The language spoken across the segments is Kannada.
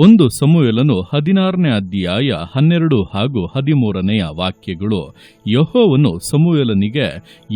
ಒಂದು ಸಮುವೆಲನು ಹದಿನಾರನೇ ಅಧ್ಯಾಯ ಹನ್ನೆರಡು ಹಾಗೂ ಹದಿಮೂರನೆಯ ವಾಕ್ಯಗಳು. ಯಹೋವನು ಸಮುವೆಲನಿಗೆ,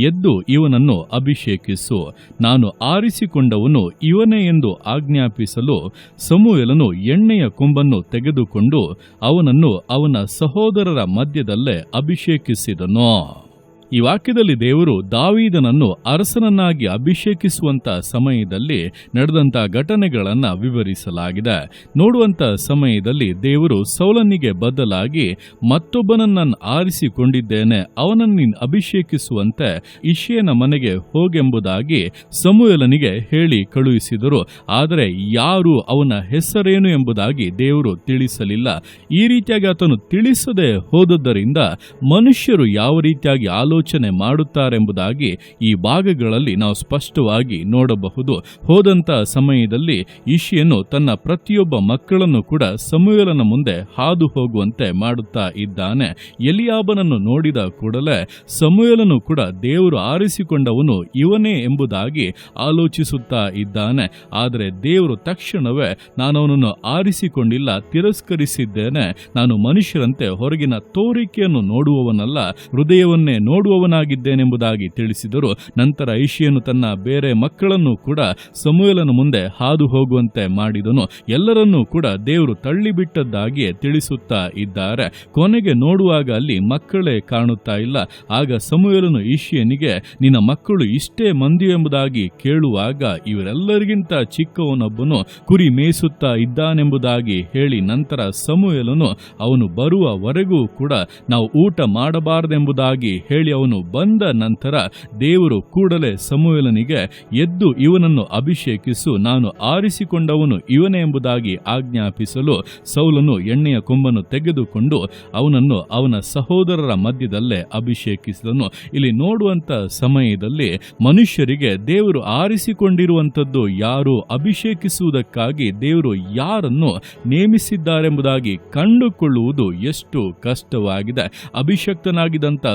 ಎದ್ದು ಇವನನ್ನು ಅಭಿಷೇಕಿಸು. ನಾನು ಆರಿಸಿಕೊಂಡವನು ಇವನೇ ಎಂದು ಆಜ್ಞಾಪಿಸಲು ಸಮುವೆಲನು ಎಣ್ಣೆಯ ಕೊಂಬನ್ನು ತೆಗೆದುಕೊಂಡು ಅವನನ್ನು ಅವನ ಸಹೋದರರ ಮಧ್ಯದಲ್ಲೇ ಅಭಿಷೇಕಿಸಿದನು. ಈ ವಾಕ್ಯದಲ್ಲಿ ದೇವರು ದಾವೀದನನ್ನು ಅರಸನನ್ನಾಗಿ ಅಭಿಷೇಕಿಸುವಂತ ಸಮಯದಲ್ಲಿ ನಡೆದಂತ ಘಟನೆಗಳನ್ನು ವಿವರಿಸಲಾಗಿದೆ. ನೋಡುವಂತ ಸಮಯದಲ್ಲಿ ದೇವರು ಸೌಲನಿಗೆ ಬದಲಾಗಿ ಮತ್ತೊಬ್ಬನನ್ನ ಆರಿಸಿಕೊಂಡಿದ್ದೇನೆ, ಅವನನ್ನು ನೀನು ಅಭಿಷೇಕಿಸುವಂತೆ ಇಶೇನ ಮನೆಗೆ ಹೋಗೆಂಬುದಾಗಿ ಸಮುಯಲನಿಗೆ ಹೇಳಿ ಕಳುಹಿಸಿದರು. ಆದರೆ ಯಾರು ಅವನ ಹೆಸರೇನು ಎಂಬುದಾಗಿ ದೇವರು ತಿಳಿಸಲಿಲ್ಲ. ಈ ರೀತಿಯಾಗಿ ಆತನು ತಿಳಿಸದೆ ಹೋದದ್ದರಿಂದ ಮನುಷ್ಯರು ಯಾವ ರೀತಿಯಾಗಿ ಆಲೋಚನೆ ಮಾಡುತ್ತಾರೆಂಬುದಾಗಿ ಈ ಭಾಗಗಳಲ್ಲಿ ನಾವು ಸ್ಪಷ್ಟವಾಗಿ ನೋಡಬಹುದು. ಹೋದಂತ ಸಮಯದಲ್ಲಿ ಇಶಿಯನು ತನ್ನ ಪ್ರತಿಯೊಬ್ಬ ಮಕ್ಕಳನ್ನು ಕೂಡ ಸಮುಯಲನ ಮುಂದೆ ಹಾದು ಹೋಗುವಂತೆ ಮಾಡುತ್ತಾ ಇದ್ದಾನೆ. ಎಲಿಯಾಬನನ್ನು ನೋಡಿದ ಕೂಡಲೇ ಸಮುಯಲನು ಕೂಡ ದೇವರು ಆರಿಸಿಕೊಂಡವನು ಇವನೇ ಎಂಬುದಾಗಿ ಆಲೋಚಿಸುತ್ತಾ ಇದ್ದಾನೆ. ಆದರೆ ದೇವರು ತಕ್ಷಣವೇ, ನಾನು ಅವನನ್ನು ಆರಿಸಿಕೊಂಡಿಲ್ಲ, ತಿರಸ್ಕರಿಸಿದ್ದೇನೆ. ನಾನು ಮನುಷ್ಯರಂತೆ ಹೊರಗಿನ ತೋರಿಕೆಯನ್ನು ನೋಡುವವನಲ್ಲ, ಹೃದಯವನ್ನೇ ನೋಡುವವನಾಗಿದ್ದೇನೆಂಬುದಾಗಿ ತಿಳಿಸಿದರು ನಂತರ ಐಶಿಯನು ತನ್ನ ಬೇರೆ ಮಕ್ಕಳನ್ನು ಕೂಡ ಸಮುವೇಲನ ಮುಂದೆ ಹಾದು ಹೋಗುವಂತೆ ಮಾಡಿದನು. ಎಲ್ಲರನ್ನೂ ಕೂಡ ದೇವರು ತಳ್ಳಿಬಿಟ್ಟದ್ದಾಗಿಯೇ ತಿಳಿಸುತ್ತಾ ಇದ್ದಾರೆ. ಕೊನೆಗೆ ನೋಡುವಾಗ ಅಲ್ಲಿ ಮಕ್ಕಳೇ ಕಾಣುತ್ತಾ ಇಲ್ಲ. ಆಗ ಸಮುಯಲನು ಈಶಿಯನಿಗೆ ನಿನ್ನ ಮಕ್ಕಳು ಇಷ್ಟೇ ಮಂದಿ ಎಂಬುದಾಗಿ ಕೇಳುವಾಗ ಇವರೆಲ್ಲರಿಗಿಂತ ಚಿಕ್ಕವನೊಬ್ಬನು ಕುರಿ ಮೇಯಿಸುತ್ತಾ ಇದ್ದಾನೆಂಬುದಾಗಿ ಹೇಳಿ ನಂತರ ಸಮುಯಲನು ಅವನು ಬರುವವರೆಗೂ ಕೂಡ ನಾವು ಊಟ ಮಾಡಬಾರದೆಂಬುದಾಗಿ ಹೇಳಿ ಅವನು ಬಂದ ನಂತರ ದೇವರು ಕೂಡಲೇ ಸಮುವೇಲನಿಗೆ, ಎದ್ದು ಇವನನ್ನು ಅಭಿಷೇಕಿಸು, ನಾನು ಆರಿಸಿಕೊಂಡವನು ಇವನೇ ಎಂಬುದಾಗಿ ಆಜ್ಞಾಪಿಸಲು ಸೌಲನು ಎಣ್ಣೆಯ ಕೊಂಬನ್ನು ತೆಗೆದುಕೊಂಡು ಅವನನ್ನು ಅವನ ಸಹೋದರರ ಮಧ್ಯದಲ್ಲೇ ಅಭಿಷೇಕಿಸಿದನು. ಇಲ್ಲಿ ನೋಡುವಂತ ಸಮಯದಲ್ಲಿ ಮನುಷ್ಯರಿಗೆ ದೇವರು ಆರಿಸಿಕೊಂಡಿರುವಂಥದ್ದು ಯಾರು ಅಭಿಷೇಕಿಸುವುದಕ್ಕಾಗಿ ದೇವರು ಯಾರನ್ನು ನೇಮಿಸಿದ್ದಾರೆಂಬುದಾಗಿ ಕಂಡುಕೊಳ್ಳುವುದು ಎಷ್ಟು ಕಷ್ಟವಾಗಿದೆ. ಅಭಿಷಕ್ತನಾಗಿದ್ದಂಥ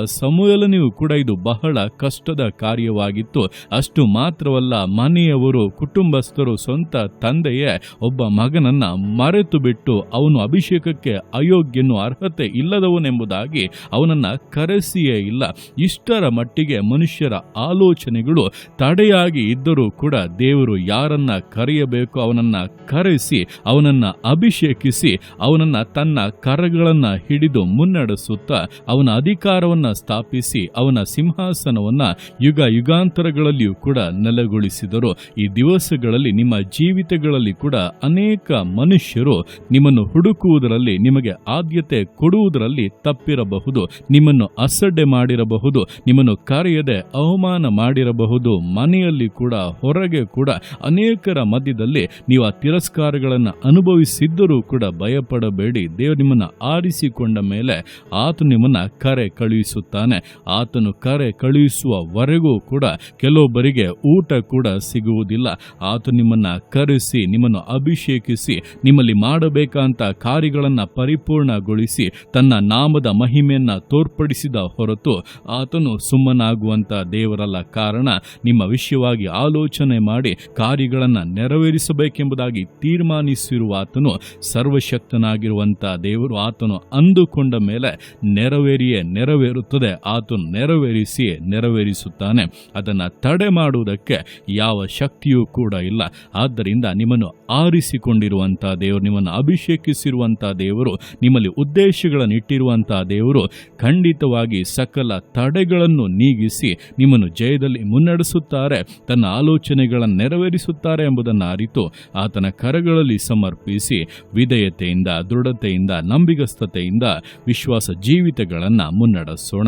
ಸಮೂಹಲನಿಗೂ ಕೂಡ ಇದು ಬಹಳ ಕಷ್ಟದ ಕಾರ್ಯವಾಗಿತ್ತು. ಅಷ್ಟು ಮಾತ್ರವಲ್ಲ, ಮನೆಯವರು, ಕುಟುಂಬಸ್ಥರು, ಸ್ವಂತ ತಂದೆಯೇ ಒಬ್ಬ ಮಗನನ್ನ ಮರೆತು ಬಿಟ್ಟು ಅವನು ಅಭಿಷೇಕಕ್ಕೆ ಅಯೋಗ್ಯನು, ಅರ್ಹತೆ ಇಲ್ಲದವನೆಂಬುದಾಗಿ ಅವನನ್ನ ಕರೆಸಿಯೇ ಇಲ್ಲ. ಇಷ್ಟರ ಮಟ್ಟಿಗೆ ಮನುಷ್ಯರ ಆಲೋಚನೆಗಳು ತಡೆಯಾಗಿ ಇದ್ದರೂ ಕೂಡ ದೇವರು ಯಾರನ್ನ ಕರೆಯಬೇಕು ಅವನನ್ನ ಕರೆಸಿ, ಅವನನ್ನ ಅಭಿಷೇಕಿಸಿ, ಅವನನ್ನ ತನ್ನ ಕರಗಳನ್ನ ಹಿಡಿದು ಮುನ್ನಡೆಸುತ್ತಾ ಅವನ ಅಧಿಕಾರವನ್ನ ಸ್ಥಾಪಿಸಿ ಅವನ ಸಿಂಹಾಸನವನ್ನ ಯುಗ ಯುಗಾಂತರಗಳಲ್ಲಿಯೂ ಕೂಡ ನೆಲೆಗೊಳಿಸಿದರು. ಈ ದಿವಸಗಳಲ್ಲಿ ನಿಮ್ಮ ಜೀವಿತಗಳಲ್ಲಿ ಕೂಡ ಅನೇಕ ಮನುಷ್ಯರು ನಿಮ್ಮನ್ನು ಹುಡುಕುವುದರಲ್ಲಿ, ನಿಮಗೆ ಆದ್ಯತೆ ಕೊಡುವುದರಲ್ಲಿ ತಪ್ಪಿರಬಹುದು. ನಿಮ್ಮನ್ನು ಅಸಡ್ಡೆ ಮಾಡಿರಬಹುದು, ನಿಮ್ಮನ್ನು ಕರೆಯದೆ ಅವಮಾನ ಮಾಡಿರಬಹುದು. ಮನೆಯಲ್ಲಿ ಕೂಡ, ಹೊರಗೆ ಕೂಡ ಅನೇಕರ ಮಧ್ಯದಲ್ಲಿ ನೀವು ಆ ತಿರಸ್ಕಾರಗಳನ್ನು ಅನುಭವಿಸಿದ್ದರೂ ಕೂಡ ಭಯಪಡಬೇಡಿ. ದೇವರು ನಿಮ್ಮನ್ನು ಆರಿಸಿಕೊಂಡ ಮೇಲೆ ಆತ ನಿಮ್ಮನ್ನ ಕರೆ ಕಳುಹಿಸುತ್ತಾನೆ. ಆತನು ಕರೆ ಕಳುಹಿಸುವವರೆಗೂ ಕೂಡ ಕೆಲವೊಬ್ಬರಿಗೆ ಊಟ ಕೂಡ ಸಿಗುವುದಿಲ್ಲ. ಆತ ನಿಮ್ಮನ್ನ ಕರೆಸಿ, ನಿಮ್ಮನ್ನು ಅಭಿಷೇಕಿಸಿ, ನಿಮ್ಮಲ್ಲಿ ಮಾಡಬೇಕಂತ ಕಾರ್ಯಗಳನ್ನು ಪರಿಪೂರ್ಣಗೊಳಿಸಿ, ತನ್ನ ನಾಮದ ಮಹಿಮೆಯನ್ನು ತೋರ್ಪಡಿಸಿದ ಹೊರತು ಆತನು ಸುಮ್ಮನಾಗುವಂಥ ದೇವರಲ್ಲ ಕಾರಣ, ನಿಮ್ಮ ವಿಷಯವಾಗಿ ಆಲೋಚನೆ ಮಾಡಿ ಕಾರ್ಯಗಳನ್ನು ನೆರವೇರಿಸಬೇಕೆಂಬುದಾಗಿ ತೀರ್ಮಾನಿಸಿರುವ ಆತನು ಸರ್ವಶಕ್ತನಾಗಿರುವಂತ ದೇವರು ಆತನು ಅಂದುಕೊಂಡ ಮೇಲೆ ನೆರವೇರಿಯೇ ನೆರವೇರುತ್ತದೆ. ಆತನು ನೆರವೇರಿಸಿಯೇ ನೆರವೇರಿಸುತ್ತಾನೆ. ಅದನ್ನು ತಡೆ ಮಾಡುವುದಕ್ಕೆ ಯಾವ ಶಕ್ತಿಯೂ ಕೂಡ ಇಲ್ಲ. ಆದ್ದರಿಂದ ನಿಮ್ಮನ್ನು ಆರಿಸಿಕೊಂಡಿರುವಂಥ ದೇವರು, ನಿಮ್ಮನ್ನು ಅಭಿಷೇಕಿಸಿರುವಂಥ ದೇವರು, ನಿಮ್ಮಲ್ಲಿ ಉದ್ದೇಶಗಳನ್ನು ಇಟ್ಟಿರುವಂಥ ದೇವರು ಖಂಡಿತವಾಗಿ ಸಕಲ ತಡೆಗಳನ್ನು ನೀಗಿಸಿ ನಿಮ್ಮನ್ನು ಜಯದಲ್ಲಿ ಮುನ್ನಡೆಸುತ್ತಾರೆ, ತನ್ನ ಆಲೋಚನೆಗಳನ್ನು ನೆರವೇರಿಸುತ್ತಾರೆ ಎಂಬುದನ್ನು ಅರಿತು ಆತನ ಕರಗಳಲ್ಲಿ ಸಮರ್ಪಿಸಿ ವಿಧೇಯತೆಯಿಂದ, ದೃಢತೆಯಿಂದ, ನಂಬಿಗಸ್ತತೆಯಿಂದ ವಿಶ್ವಾಸ ಜೀವಿತಗಳನ್ನು ಮುನ್ನಡೆಸೋಣ.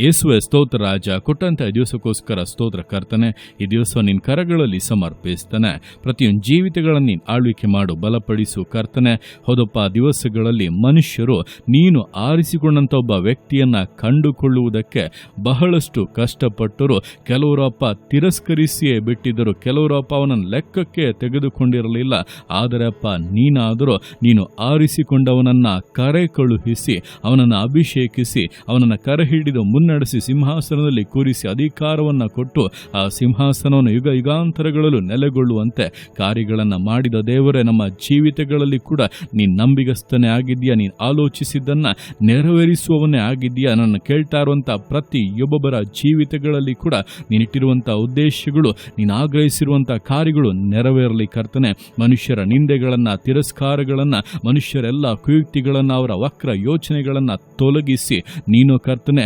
ಯೇಸುವೆ ಸ್ತೋತ್ರ ರಾಜ, ಕೊಟ್ಟಂತ ದಿವಸಕ್ಕೋಸ್ಕರ ಸ್ತೋತ್ರ ಕರ್ತನೆ, ಈ ದಿವಸ ನಿನ್ನ ಕರಗಳಲ್ಲಿ ಸಮರ್ಪಿಸ್ತಾನೆ. ಪ್ರತಿಯೊಂದು ಜೀವಿತಗಳನ್ನು ನೀನು ಆಳ್ವಿಕೆ ಮಾಡು, ಬಲಪಡಿಸು ಕರ್ತನೆ. ಹೌದಪ್ಪ ದಿವಸಗಳಲ್ಲಿ ಮನುಷ್ಯರು ನೀನು ಆರಿಸಿಕೊಂಡಂಥ ಒಬ್ಬ ವ್ಯಕ್ತಿಯನ್ನ ಕಂಡುಕೊಳ್ಳುವುದಕ್ಕೆ ಬಹಳಷ್ಟು ಕಷ್ಟಪಟ್ಟರು. ಕೆಲವರಪ್ಪ ತಿರಸ್ಕರಿಸಿಯೇ ಬಿಟ್ಟಿದ್ದರು ಕೆಲವರಪ್ಪ ಅವನನ್ನು ಲೆಕ್ಕಕ್ಕೆ ತೆಗೆದುಕೊಂಡಿರಲಿಲ್ಲ. ಆದರೆ ಅಪ್ಪ, ನೀನಾದರೂ ನೀನು ಆರಿಸಿಕೊಂಡವನನ್ನ ಕರೆ ಕಳುಹಿಸಿ, ಅವನನ್ನು ಅಭಿಷೇಕಿಸಿ, ಅವನನ್ನು ಕರೆ ಹಿಡಿದು ಮುನ್ನ ಮುನ್ನಡೆಸಿ ಸಿಂಹಾಸನದಲ್ಲಿ ಕೂರಿಸಿ ಅಧಿಕಾರವನ್ನ ಕೊಟ್ಟು ಆ ಸಿಂಹಾಸನವನ್ನು ಯುಗ ಯುಗಾಂತರಗಳಲ್ಲೂ ನೆಲೆಗೊಳ್ಳುವಂತೆ ಕಾರ್ಯಗಳನ್ನು ಮಾಡಿದ ದೇವರೇ, ನಮ್ಮ ಜೀವಿತಗಳಲ್ಲಿ ಕೂಡ ನೀನು ನಂಬಿಗಸ್ತನೇ ಆಗಿದೆಯಾ ನೀನು ಆಲೋಚಿಸಿದ್ದನ್ನು ನೆರವೇರಿಸುವವನೇ ಆಗಿದೆಯಾ ನನ್ನ ಕೇಳ್ತಾ ಇರುವಂಥ ಪ್ರತಿಯೊಬ್ಬೊಬ್ಬರ ಜೀವಿತಗಳಲ್ಲಿ ಕೂಡ ನೀನಿಟ್ಟಿರುವಂಥ ಉದ್ದೇಶಗಳು, ನೀನು ಆಗ್ರಹಿಸಿರುವಂಥ ಕಾರ್ಯಗಳು ನೆರವೇರಲಿ ಕರ್ತನೆ. ಮನುಷ್ಯರ ನಿಂದೆಗಳನ್ನು, ತಿರಸ್ಕಾರಗಳನ್ನು, ಮನುಷ್ಯರೆಲ್ಲ ಕುಯುಕ್ತಿಗಳನ್ನು, ಅವರ ವಕ್ರ ಯೋಚನೆಗಳನ್ನು ತೊಲಗಿಸಿ ನೀನು ಕರ್ತನೆ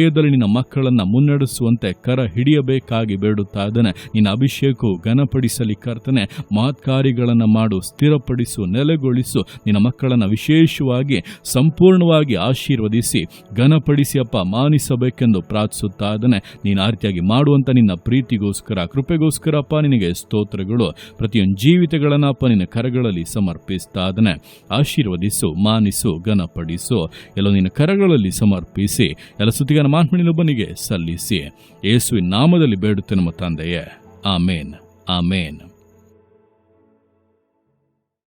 ಜಯದಲ್ಲಿ ನಿನ್ನ ಮಕ್ಕಳನ್ನು ಮುನ್ನಡೆಸುವಂತೆ ಕರ ಹಿಡಿಯಬೇಕಾಗಿ ಬೇಡುತ್ತಾ ಇದ್ದಾನೆ. ನಿನ್ನ ಅಭಿಷೇಕವು ಘನಪಡಿಸಲಿ ಕರ್ತನೆ. ಮಾತ್ಕಾರಿಗಳನ್ನ ಮಾಡು, ಸ್ಥಿರಪಡಿಸು, ನೆಲೆಗೊಳಿಸು. ನಿನ್ನ ಮಕ್ಕಳನ್ನು ವಿಶೇಷವಾಗಿ, ಸಂಪೂರ್ಣವಾಗಿ ಆಶೀರ್ವದಿಸಿ, ಘನಪಡಿಸಿ ಅಪ್ಪ, ಮಾನಿಸಬೇಕೆಂದು ಪ್ರಾರ್ಥಿಸುತ್ತಾ ಇದ್ದಾನೆ. ನೀನು ಆರ್ತಿಯಾಗಿ ರೀತಿಯಾಗಿ ಮಾಡುವಂತ ನಿನ್ನ ಪ್ರೀತಿಗೋಸ್ಕರ, ಕೃಪೆಗೋಸ್ಕರ ಅಪ್ಪ, ನಿನಗೆ ಸ್ತೋತ್ರಗಳು. ಪ್ರತಿಯೊಂದು ಜೀವಿತಗಳನ್ನಪ್ಪ ನಿನ್ನ ಕರಗಳಲ್ಲಿ ಸಮರ್ಪಿಸ್ತಾ ಇದ್ದಾನೆ. ಆಶೀರ್ವದಿಸು, ಮಾನಿಸು, ಘನಪಡಿಸು. ಎಲ್ಲ ನಿನ್ನ ಕರಗಳಲ್ಲಿ ಸಮರ್ಪಿಸಿ. ಎಲ್ಲ ಮಾನ್ಮಣಿನೊಬ್ಬನಿಗೆ ಸಲ್ಲಿಸಿ. ಯೇಸುವಿನ ನಾಮದಲ್ಲಿ ಬೇಡುತ್ತೆ ನಮ್ಮ ತಂದೆಯೇ. ಆಮೇನ್. ಆಮೇನ್.